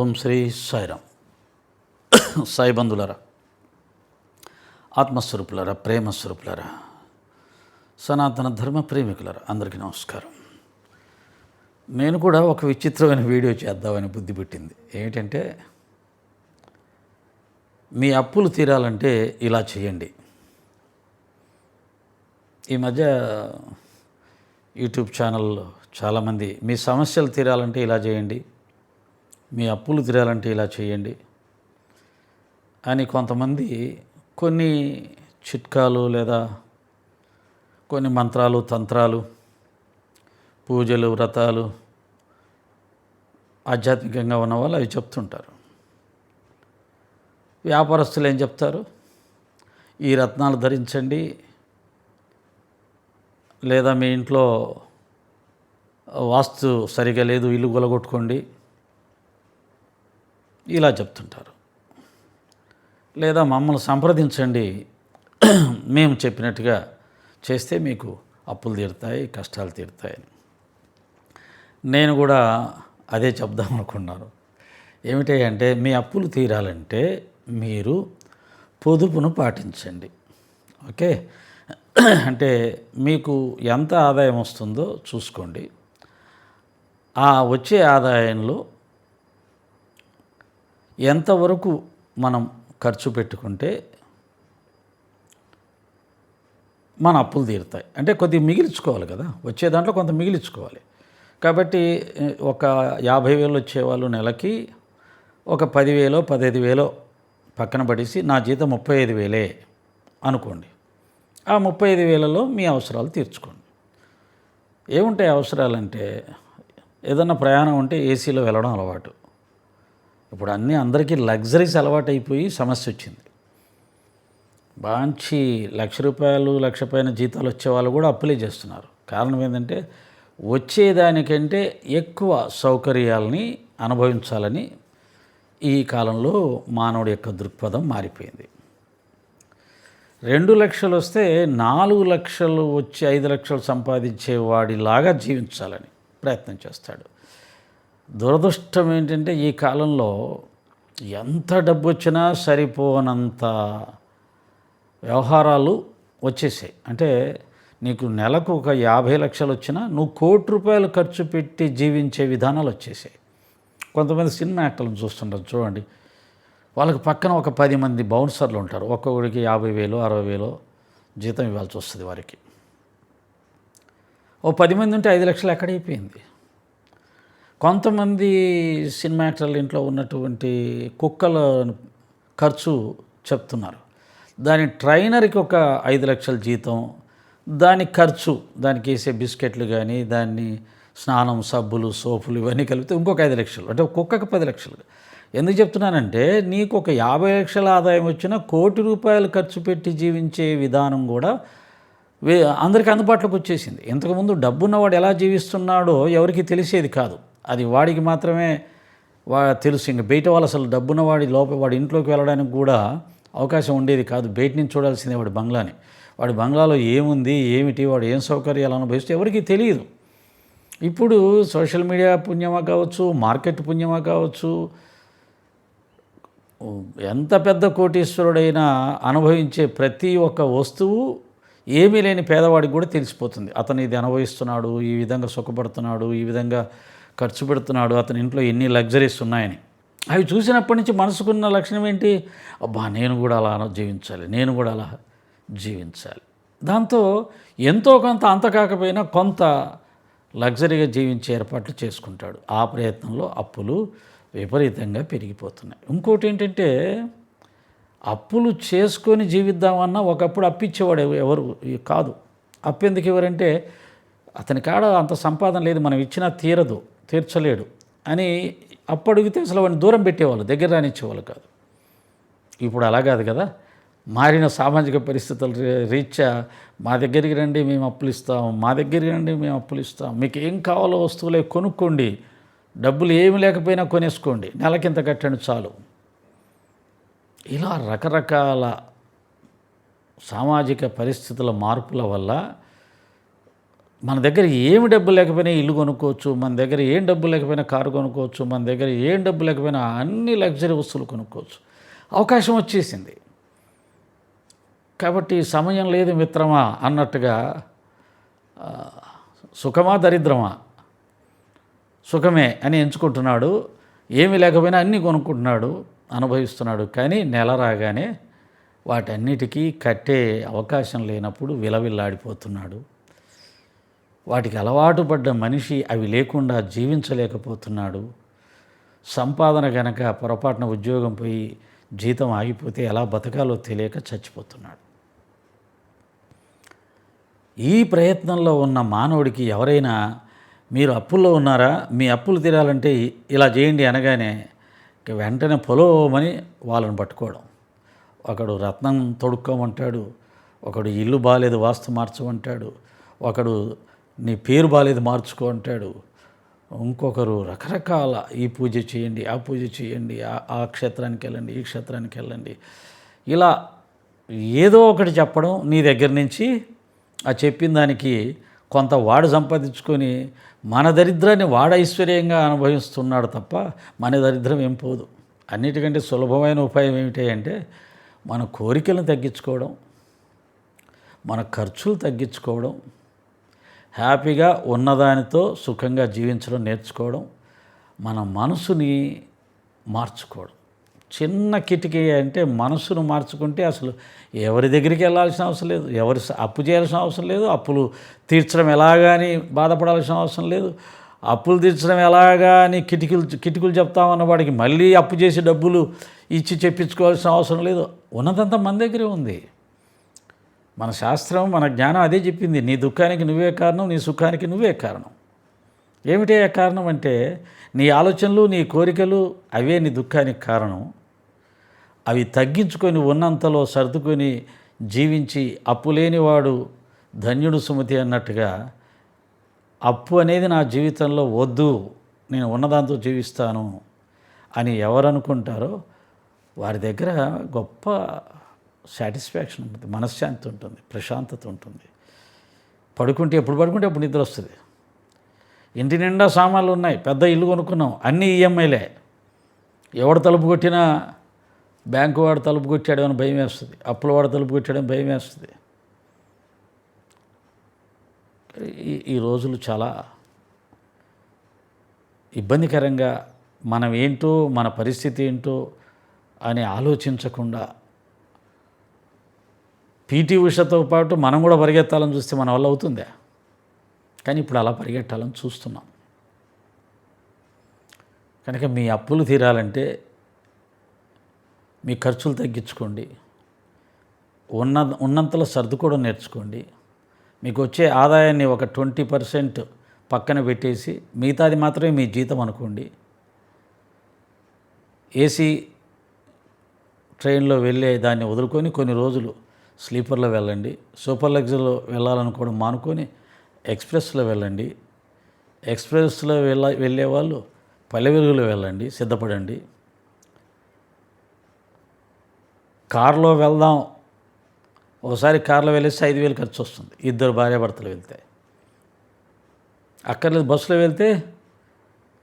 ఓం శ్రీ సాయిరామ్ సాయి బంధులరా ఆత్మస్వరూపులరా ప్రేమస్వరూపులరా సనాతన ధర్మ ప్రేమికులరా అందరికీ నమస్కారం. నేను కూడా ఒక విచిత్రమైన వీడియో చేద్దామని బుద్ధి పెట్టింది. ఏమిటంటే మీ అప్పులు తీరాలంటే ఇలా చేయండి. ఈ మధ్య యూట్యూబ్ ఛానల్లో చాలామంది మీ సమస్యలు తీరాలంటే ఇలా చేయండి. మీ అప్పులు తీరాలంటే ఇలా చేయండి అని కొంతమంది కొన్ని చిట్కాలు లేదా కొన్ని మంత్రాలు తంత్రాలు పూజలు వ్రతాలు ఆధ్యాత్మికంగా ఉన్న వాళ్ళు అవి చెప్తుంటారు. వ్యాపారస్తులు ఏం చెప్తారు? ఈ రత్నాలు ధరించండి. లేదా మీ ఇంట్లో వాస్తు సరిగా లేదు ఇల్లు గొలగొట్టుకోండి. ఇలా చెప్తుంటారు. లేదా మమ్మల్ని సంప్రదించండి. మేము చెప్పినట్టుగా చేస్తే మీకు అప్పులు తీరుతాయి కష్టాలు తీరుతాయని నేను కూడా అదే చెప్దాం అనుకున్నాను. ఏమిటి అంటే మీ అప్పులు తీరాలంటే మీరు పొదుపును పాటించండి. ఓకే? అంటే మీకు ఎంత ఆదాయం వస్తుందో చూసుకోండి. ఆ వచ్చే ఆదాయంలో ఎంతవరకు మనం ఖర్చు పెట్టుకుంటే మన అప్పులు తీరుతాయి. అంటే కొద్దిగా మిగిల్చుకోవాలి కదా. వచ్చే దాంట్లో కొంత మిగిలించుకోవాలి. కాబట్టి ఒక యాభై వేలు వచ్చేవాళ్ళు నెలకి ఒక పదివేలో పదహైదు వేలో పక్కన పడేసి నా జీతం ముప్పై ఐదు వేలే అనుకోండి. ఆ ముప్పై ఐదు వేలలో మీ అవసరాలు తీర్చుకోండి. ఏముంటాయి అవసరాలంటే ఏదన్నా ప్రయాణం ఉంటే ఏసీలో వెళ్ళడం అలవాటు. ఇప్పుడు అన్నీ అందరికీ లగ్జరీస్ అలవాటు అయిపోయి సమస్య వచ్చింది. బాంచి లక్ష రూపాయలు లక్ష పైన జీతాలు వచ్చే వాళ్ళు కూడా అప్పులే చేస్తున్నారు. కారణం ఏంటంటే వచ్చేదానికంటే ఎక్కువ సౌకర్యాలని అనుభవించాలని ఈ కాలంలో మానవుడి యొక్క దృక్పథం మారిపోయింది. రెండు లక్షలు వస్తే నాలుగు లక్షలు వచ్చి ఐదు లక్షలు సంపాదించే వాడిలాగా జీవించాలని ప్రయత్నం చేస్తాడు. దురదృష్టం ఏంటంటే ఈ కాలంలో ఎంత డబ్బు వచ్చినా సరిపోనంత వ్యవహారాలు వచ్చేసాయి. అంటే నీకు నెలకు ఒక యాభై లక్షలు వచ్చినా నువ్వు కోటి రూపాయలు ఖర్చు పెట్టి జీవించే విధానాలు వచ్చేసాయి. కొంతమంది సినిమా యాక్టర్లను చూస్తుంటారు చూడండి. వాళ్ళకి పక్కన ఒక పది మంది బౌన్సర్లు ఉంటారు. ఒక్కొక్కడికి యాభై వేలు అరవై వేలు జీతం ఇవ్వాల్సి వస్తుంది వారికి. ఓ పది మంది ఉంటే ఐదు లక్షలు ఎక్కడైపోయింది కొంతమంది సినిమా యాక్టర్ల ఇంట్లో ఉన్నటువంటి కుక్కల ఖర్చు చెప్తున్నారు. దాని ట్రైనర్కి ఒక ఐదు లక్షల జీతం దాని ఖర్చు దానికి వేసే బిస్కెట్లు కానీ దాన్ని స్నానం సబ్బులు సోపులు ఇవన్నీ కలిపితే ఇంకొక ఐదు లక్షలు అంటే కుక్కకు పది లక్షలు. ఎందుకు చెప్తున్నానంటే నీకు ఒక యాభై లక్షల ఆదాయం వచ్చినా కోటి రూపాయలు ఖర్చు పెట్టి జీవించే విధానం కూడా అందరికి అందరికీ అందుబాటులోకి వచ్చేసింది. ఇంతకుముందు డబ్బున్నవాడు ఎలా జీవిస్తున్నాడో ఎవరికి తెలిసేది కాదు. అది వాడికి మాత్రమే వా తెలుసు. ఇంకా బయట వాళ్ళు అసలు డబ్బున్నవాడి లోపల వాడి ఇంట్లోకి వెళ్ళడానికి కూడా అవకాశం ఉండేది కాదు. బయట నుంచి చూడాల్సిందే వాడి బంగ్లాని. వాడి బంగ్లాలో ఏముంది ఏమిటి వాడు ఏం సౌకర్యాలు అనుభవిస్తే ఎవరికి తెలియదు. ఇప్పుడు సోషల్ మీడియా పుణ్యమా కావచ్చు మార్కెట్ పుణ్యమా కావచ్చు ఎంత పెద్ద కోటీశ్వరుడైనా అనుభవించే ప్రతి ఒక్క వస్తువు ఏమీ లేని పేదవాడికి కూడా తెలిసిపోతుంది. అతను ఇది అనుభవిస్తున్నాడు ఈ విధంగా సుఖపడుతున్నాడు ఈ విధంగా ఖర్చు పెడుతున్నాడు అతని ఇంట్లో ఎన్ని లగ్జరీస్ ఉన్నాయని. అవి చూసినప్పటి నుంచి మనసుకున్న లక్షణం ఏంటి? అబ్బా నేను కూడా అలా జీవించాలి నేను కూడా అలా జీవించాలి. దాంతో ఎంతో కొంత అంత కాకపోయినా కొంత లగ్జరీగా జీవించే ఏర్పాట్లు చేసుకుంటాడు. ఆ ప్రయత్నంలో అప్పులు విపరీతంగా పెరిగిపోతున్నాయి. ఇంకోటి ఏంటంటే అప్పులు చేసుకొని జీవిద్దామన్నా ఒకప్పుడు అప్పిచ్చేవాడు ఎవరు కాదు. అప్పెందుకు ఎవరంటే అతని కాడ అంత సంపాదన లేదు మనం ఇచ్చినా తీరదు. తీర్చలేడు అని అప్పు అడిగితే అసలు వాడిని దూరం పెట్టేవాళ్ళు దగ్గర రానిచ్చేవాళ్ళు కాదు. ఇప్పుడు అలా కాదు కదా. మారిన సామాజిక పరిస్థితుల రీ- రీత్యా మా దగ్గరికి రండి మేము అప్పులు ఇస్తాం మా దగ్గరికి రండి మేము అప్పులు ఇస్తాం. మీకు ఏం కావాలో వస్తువులే కొనుక్కోండి డబ్బులు ఏమి లేకపోయినా కొనేసుకోండి నెలకింత కట్టండి చాలు. ఇలా రకరకాల సామాజిక పరిస్థితుల మార్పుల వల్ల మన దగ్గర ఏమి డబ్బు లేకపోయినా ఇల్లు కొనుక్కోవచ్చు మన దగ్గర ఏం డబ్బు లేకపోయినా కారు కొనుక్కోవచ్చు మన దగ్గర ఏం డబ్బు లేకపోయినా అన్ని లగ్జరీ వస్తువులు కొనుక్కోవచ్చు. అవకాశం వచ్చేసింది. కాబట్టి సమయం లేదు మిత్రమా అన్నట్టుగా సుఖమా దరిద్రమా? సుఖమే అని ఎంచుకుంటున్నాడు. ఏమి లేకపోయినా అన్నీ కొనుక్కుంటున్నాడు అనుభవిస్తున్నాడు. కానీ నెల రాగానే వాటన్నిటికీ కట్టే అవకాశం లేనప్పుడు విలవిల్లాడిపోతున్నాడు. వాటికి అలవాటు పడ్డ మనిషి అవి లేకుండా జీవించలేకపోతున్నాడు. సంపాదన గనక పొరపాటున ఉద్యోగం పోయి జీతం ఆగిపోతే ఎలా బతకాలో తెలియక చచ్చిపోతున్నాడు. ఈ ప్రయత్నంలో ఉన్న మానవుడికి ఎవరైనా మీరు అప్పుల్లో ఉన్నారా? మీ అప్పులు తీరాలంటే ఇలా చేయండి అనగానే వెంటనే పొలోమని వాళ్ళని పట్టుకోవడం. ఒకడు రత్నం తొడుక్కోమంటాడు ఒకడు ఇల్లు బాగాలేదు వాస్తు మార్చమంటాడు ఒకడు నీ పేరు బాలేదు మార్చుకో అంటాడు. ఇంకొకరు రకరకాల ఈ పూజ చేయండి ఆ పూజ చేయండి ఆ- క్షేత్రానికి వెళ్ళండి ఈ క్షేత్రానికి వెళ్ళండి. ఇలా ఏదో ఒకటి చెప్పడం నీ దగ్గర నుంచి ఆ చెప్పిన దానికి కొంత వాడు సంపాదించుకొని మన దరిద్రాన్ని వాడ ఐశ్వర్యంగా అనుభవిస్తున్నాడు తప్ప మన దరిద్రం ఏం పోదు. అన్నిటికంటే సులభమైన ఉపాయం ఏమిటి అంటే మన కోరికలను తగ్గించుకోవడం మన ఖర్చులు తగ్గించుకోవడం హ్యాపీగా ఉన్నదానితో సుఖంగా జీవించడం నేర్చుకోవడం మన మనసుని మార్చుకోవడం. చిన్న కిటికీ అంటే మనసును మార్చుకుంటే అసలు ఎవరి దగ్గరికి వెళ్ళాల్సిన అవసరం లేదు. ఎవరి అప్పు చేయాల్సిన అవసరం లేదు. అప్పులు తీర్చడం ఎలాగాని బాధపడాల్సిన అవసరం లేదు. అప్పులు తీర్చడం ఎలాగా అని కిటికీలు కిటికీలు చెప్తామన్న వాడికి మళ్ళీ అప్పు చేసి డబ్బులు ఇచ్చి చెప్పించుకోవాల్సిన అవసరం లేదు. ఉన్నదంతా మన దగ్గరే ఉంది. మన శాస్త్రం మన జ్ఞానం అదే చెప్పింది. నీ దుఃఖానికి నువ్వే కారణం నీ సుఖానికి నువ్వే కారణం. ఏమిటి కారణం అంటే నీ ఆలోచనలు నీ కోరికలు అవే నీ దుఃఖానికి కారణం. అవి తగ్గించుకొని ఉన్నంతలో సర్దుకొని జీవించి అప్పు లేనివాడు ధన్యుడు సుమతి అన్నట్టుగా అప్పు అనేది నా జీవితంలో వద్దు నేను ఉన్నదాంతో జీవిస్తాను అని ఎవరు అనుకుంటారో వారి దగ్గర గొప్ప సాటిస్ఫాక్షన్ ఉంటుంది మనశ్శాంతి ఉంటుంది ప్రశాంతత ఉంటుంది. పడుకుంటే ఎప్పుడు పడుకుంటే అప్పుడు నిద్ర వస్తుంది. ఇంటి నిండా సామాన్లు ఉన్నాయి పెద్ద ఇల్లు కొనుక్కున్నాం అన్నీ ఈఎంఐలే. ఎవడు తలుపు కొట్టినా బ్యాంకు వాడు తలుపు కొట్టాడు అని భయం వేస్తుంది అప్పుల వాడు తలుపు కొట్టాడని భయం వేస్తుంది. ఈ రోజులు చాలా ఇబ్బందికరంగా మనం ఏంటో మన పరిస్థితి ఏంటో అని ఆలోచించకుండా పీటీ ఉషతో పాటు మనం కూడా పరిగెత్తాలని చూస్తే మన వల్ల అవుతుందా. కానీ ఇప్పుడు అలా పరిగెట్టాలని చూస్తున్నాం. కనుక మీ అప్పులు తీరాలంటే మీ ఖర్చులు తగ్గించుకోండి. ఉన్న ఉన్నంతలో సర్దుకోవడం నేర్చుకోండి. మీకు వచ్చే ఆదాయాన్ని ఒక ట్వంటీ పర్సెంట్ పక్కన పెట్టేసి మిగతాది మాత్రమే మీ జీతం అనుకోండి. ఏసీ ట్రైన్లో వెళ్ళే దాన్ని వదులుకొని కొన్ని రోజులు స్లీపర్లో వెళ్ళండి సూపర్ లగ్జరీలో వెళ్ళాలనుకోవడం మానుకొని ఎక్స్ప్రెస్లో వెళ్ళండి. ఎక్స్ప్రెస్లో వెళ్ళ వెళ్ళే వాళ్ళు పల్లె వెలుగులో వెళ్ళండి సిద్ధపడండి. కారులో వెళ్దాం. ఒకసారి కారులో వెళ్ళేస్తే ఐదు వేలు ఖర్చు వస్తుంది. ఇద్దరు భార్యాభర్తలు వెళ్తే. అక్కర్లేదు బస్సులో వెళ్తే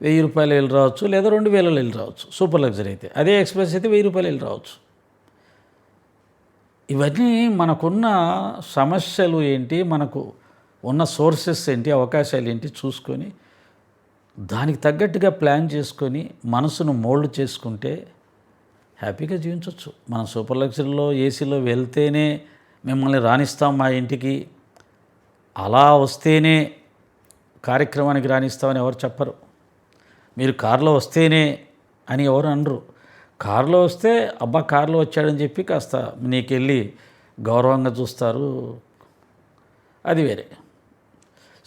వెయ్యి రూపాయలు వెళ్ళి రావచ్చు లేదా రెండు వేలలో వెళ్ళి రావచ్చు. సూపర్ లగ్జరీ అయితే. అదే ఎక్స్ప్రెస్ అయితే వెయ్యి రూపాయలు వెళ్ళి రావచ్చు. ఇవన్నీ మనకున్న సమస్యలు ఏంటి? మనకు ఉన్న సోర్సెస్ ఏంటి? అవకాశాలు ఏంటి? చూసుకొని దానికి తగ్గట్టుగా ప్లాన్ చేసుకొని మనసును మోల్డ్ చేసుకుంటే హ్యాపీగా జీవించవచ్చు మనం సూపర్ లగ్జరీలో ఏసీలో వెళ్తేనే మిమ్మల్ని రాణిస్తాం మా ఇంటికి. అలా వస్తేనే కార్యక్రమానికి రాణిస్తామని ఎవరు చెప్పరు. మీరు కారులో వస్తేనే అని ఎవరు అనరు. కారులో వస్తే అబ్బా కారులో వచ్చాడని చెప్పి కాస్త నీకెళ్ళి గౌరవంగా చూస్తారు. అది వేరే.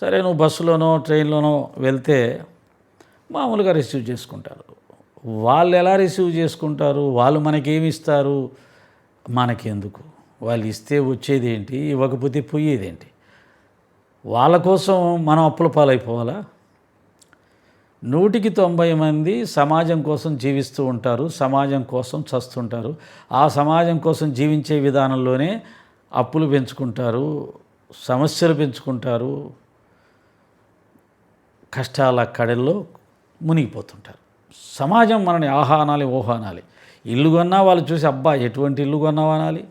సరే నువ్వు బస్సులోనో ట్రైన్లోనో వెళ్తే మామూలుగా రిసీవ్ చేసుకుంటారు. వాళ్ళు ఎలా రిసీవ్ చేసుకుంటారు? వాళ్ళు మనకేమి ఇస్తారు మనకెందుకు? వాళ్ళు ఇస్తే వచ్చేది ఏంటి ఇవ్వకపోతే పోయేదేంటి? వాళ్ళ కోసం మనం అప్పుల పాలైపోవాలా? నూటికి తొంభై మంది సమాజం కోసం జీవిస్తూ ఉంటారు సమాజం కోసం చస్తుంటారు. ఆ సమాజం కోసం జీవించే విధానంలోనే అప్పులు పెంచుకుంటారు సమస్యలు పెంచుకుంటారు కష్టాల కడల్లో మునిగిపోతుంటారు. సమాజం మనని ఆహానాలి ఓహానాలి ఇల్లు కొన్నా వాళ్ళు చూసి అబ్బా ఎటువంటి ఇల్లు కొన్నావు అనాలి?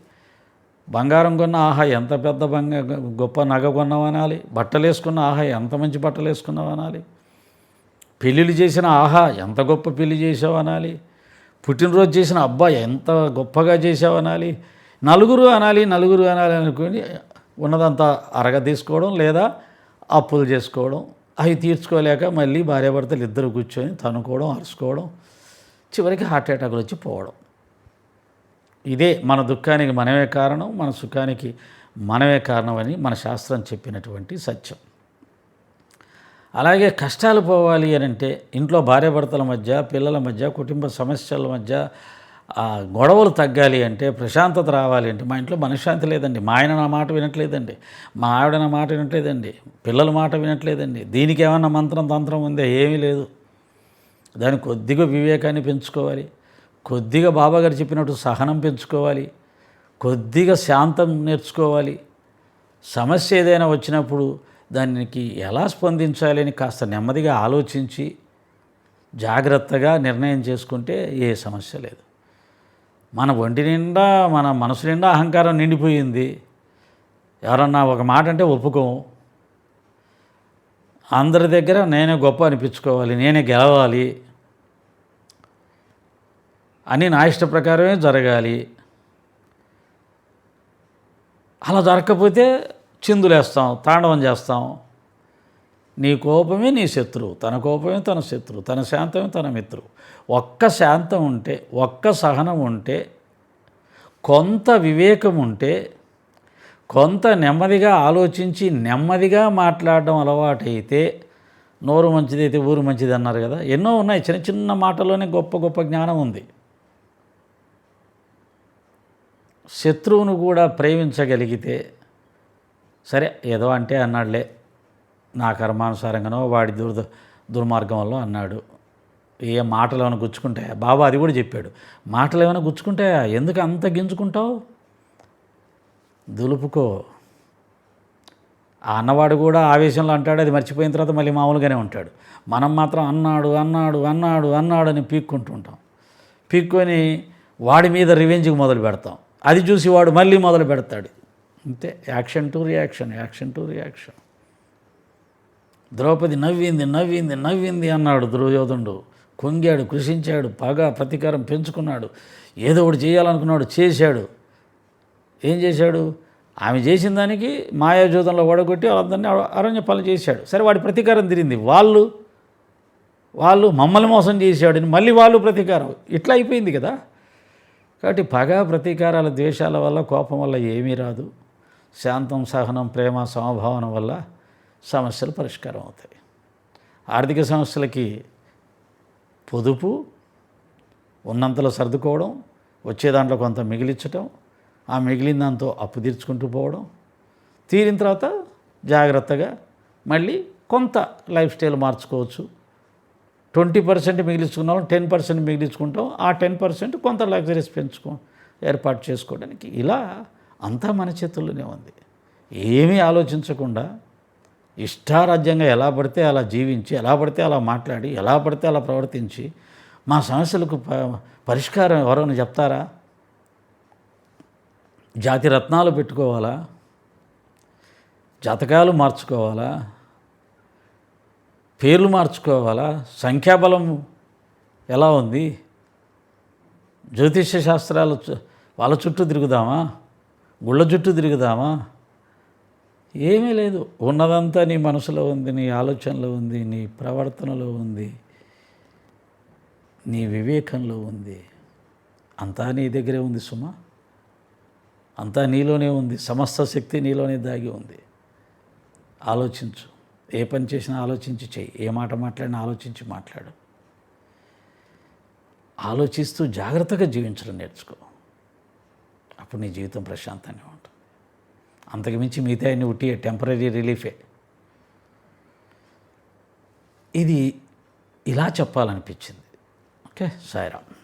బంగారం కొన్న ఆహా ఎంత పెద్ద బంగ గొప్ప నగ కొన్నావు అనాలి? బట్టలు వేసుకున్న ఆహా ఎంత మంచి బట్టలు వేసుకున్నావు అనాలి? పెళ్ళిళ్ళు చేసిన ఆహా ఎంత గొప్ప పెళ్ళి చేసావు అనాలి పుట్టినరోజు చేసిన అబ్బా ఎంత గొప్పగా చేసావు అనాలి నలుగురు అనాలి నలుగురు అనాలి అనుకుని ఉన్నదంతా అరగ తీసుకోవడం లేదా అప్పులు చేసుకోవడం అవి తీర్చుకోలేక మళ్ళీ భార్యాభర్తలు ఇద్దరు కూర్చొని తనుకోవడం అరుచుకోవడం చివరికి హార్ట్ అటాక్లు వచ్చి పోవడం. ఇదే మన దుఃఖానికి మనమే కారణం మన సుఖానికి మనమే కారణం అని మన శాస్త్రం చెప్పినటువంటి సత్యం. అలాగే కష్టాలు పోవాలి అని అంటే ఇంట్లో భార్యాభర్తల మధ్య పిల్లల మధ్య కుటుంబ సమస్యల మధ్య గొడవలు తగ్గాలి అంటే ప్రశాంతత రావాలి అంటే మా ఇంట్లో మనశ్శాంతి లేదండి. మా ఆయన నా మాట వినట్లేదండి. మా ఆవిడ నా మాట వినట్లేదండి. పిల్లల మాట వినట్లేదండి. దీనికి ఏమన్నా మంత్రం తంత్రం ఉందే? ఏమీ లేదు. దాని కొద్దిగా వివేకాన్ని పెంచుకోవాలి. కొద్దిగా బాబాగారు చెప్పినట్టు సహనం పెంచుకోవాలి. కొద్దిగా శాంతం నేర్చుకోవాలి. సమస్య ఏదైనా వచ్చినప్పుడు దానికి ఎలా స్పందించాలి అని కాస్త నెమ్మదిగా ఆలోచించి జాగ్రత్తగా నిర్ణయం చేసుకుంటే ఏ సమస్య లేదు. మన ఒంటి నిండా మన మనసు నిండా అహంకారం నిండిపోయింది. ఎవరన్నా ఒక మాట అంటే ఒప్పుకోము అందరి దగ్గర నేనే గొప్ప అనిపించుకోవాలి నేనే గెలవాలి అని నా ఇష్ట ప్రకారమే జరగాలి. అలా జరగకపోతే చిందులేస్తాం తాండవం చేస్తాం. నీ కోపమే నీ శత్రువు తన కోపమే తన శత్రువు తన శాంతమే తన మిత్రువు. ఒక్క శాంతం ఉంటే ఒక్క సహనం ఉంటే కొంత వివేకం ఉంటే కొంత నెమ్మదిగా ఆలోచించి నెమ్మదిగా మాట్లాడడం అలవాటైతే నోరు మంచిదైతే ఊరు మంచిది అన్నారు కదా. ఎన్నో ఉన్నాయి చిన్న చిన్న మాటలోనే గొప్ప గొప్ప జ్ఞానం ఉంది. శత్రువును కూడా ప్రేమించగలిగితే సరే ఏదో అంటే అన్నాడులే. నా కర్మానుసారంగానో వాడి దుర్ దుర్మార్గం వల్ల అన్నాడు. ఏ మాటలు ఏమైనా గుచ్చుకుంటాయా? బాబా అది కూడా చెప్పాడు. మాటలు ఏమైనా గుచ్చుకుంటాయా? ఎందుకు అంత గింజుకుంటావు? దులుపుకో. ఆ అన్నవాడు కూడా ఆవేశంలో అంటాడు అది మర్చిపోయిన తర్వాత మళ్ళీ మామూలుగానే ఉంటాడు. మనం మాత్రం అన్నాడు అన్నాడు అన్నాడు అన్నాడు అని పీక్కుంటూ ఉంటాం. పీక్కొని వాడి మీద రివెంజ్కి మొదలు పెడతాం. అది చూసి వాడు మళ్ళీ మొదలు పెడతాడు. అంతే. Action to reaction action to reaction. Draupadi నవ్వింది నవ్వింది నవ్వింది అన్నాడు దుర్యోధనుడు. కొంగాడు కృషించాడు పగ ప్రతీకారం పెంచుకున్నాడు. ఏదో ఒకటి చేయాలనుకున్నాడు చేశాడు. ఏం చేశాడు? ఆమె చేసిన దానికి మాయాజూతంలో ఓడగొట్టి వాళ్ళందరినీ అరణ్య పనులు చేశాడు. సరే వాడి ప్రతీకారం తిరింది వాళ్ళు వాళ్ళు మమ్మల్ని మోసం చేశాడని మళ్ళీ వాళ్ళు ప్రతీకారం. ఇట్లా అయిపోయింది కదా. కాబట్టి పగ ప్రతీకారాల ద్వేషాల వల్ల కోపం వల్ల ఏమీ రాదు. శాంతం సహనం ప్రేమ సమభావన వల్ల సమస్యలు పరిష్కారం అవుతాయి. ఆర్థిక సమస్యలకి పొదుపు ఉన్నంతలో సర్దుకోవడం వచ్చే దాంట్లో కొంత మిగిలించటం ఆ మిగిలిన దాంతో అప్పు తీర్చుకుంటూ పోవడం తీరిన తర్వాత జాగ్రత్తగా మళ్ళీ కొంత లైఫ్ స్టైల్ మార్చుకోవచ్చు. ట్వంటీ పర్సెంట్ మిగిలించుకున్నాం టెన్ పర్సెంట్ మిగిలించుకుంటాం ఆ టెన్ పర్సెంట్ కొంత లగ్జరీస్ పెంచుకో ఏర్పాటు చేసుకోవడానికి. ఇలా అంతా మన చేతుల్లోనే ఉంది. ఏమీ ఆలోచించకుండా ఇష్టారాజ్యంగా ఎలా పడితే అలా జీవించి ఎలా పడితే అలా మాట్లాడి ఎలా పడితే అలా ప్రవర్తించి మా సమస్యలకు ప- పరిష్కారం ఎవరైనా చెప్తారా? జాతి రత్నాలు పెట్టుకోవాలా? జాతకాలు మార్చుకోవాలా? పేర్లు మార్చుకోవాలా? సంఖ్యాబలం ఎలా ఉంది? జ్యోతిష్య శాస్త్రాలు వాళ్ళ చుట్టూ తిరుగుదామా? గుళ్ళ చుట్టూ తిరుగుదామా? ఏమీ లేదు. ఉన్నదంతా నీ మనసులో ఉంది నీ ఆలోచనలో ఉంది నీ ప్రవర్తనలో ఉంది నీ వివేకంలో ఉంది. అంతా నీ దగ్గరే ఉంది సుమా. అంతా నీలోనే ఉంది. సమస్త శక్తి నీలోనే దాగి ఉంది. ఆలోచించు. ఏ పని చేసినా ఆలోచించి చెయ్యి. ఏ మాట మాట్లాడినా ఆలోచించి మాట్లాడు. ఆలోచిస్తూ జాగ్రత్తగా జీవించడం నేర్చుకో. అప్పుడు నీ జీవితం ప్రశాంతంగా ఉంటుంది. అంతకుమించి మిగతా అన్ని ఉట్టి టెంపరీ రిలీఫే. ఇది ఇలా చెప్పాలనిపించింది. ఓకే సాయిరామ్.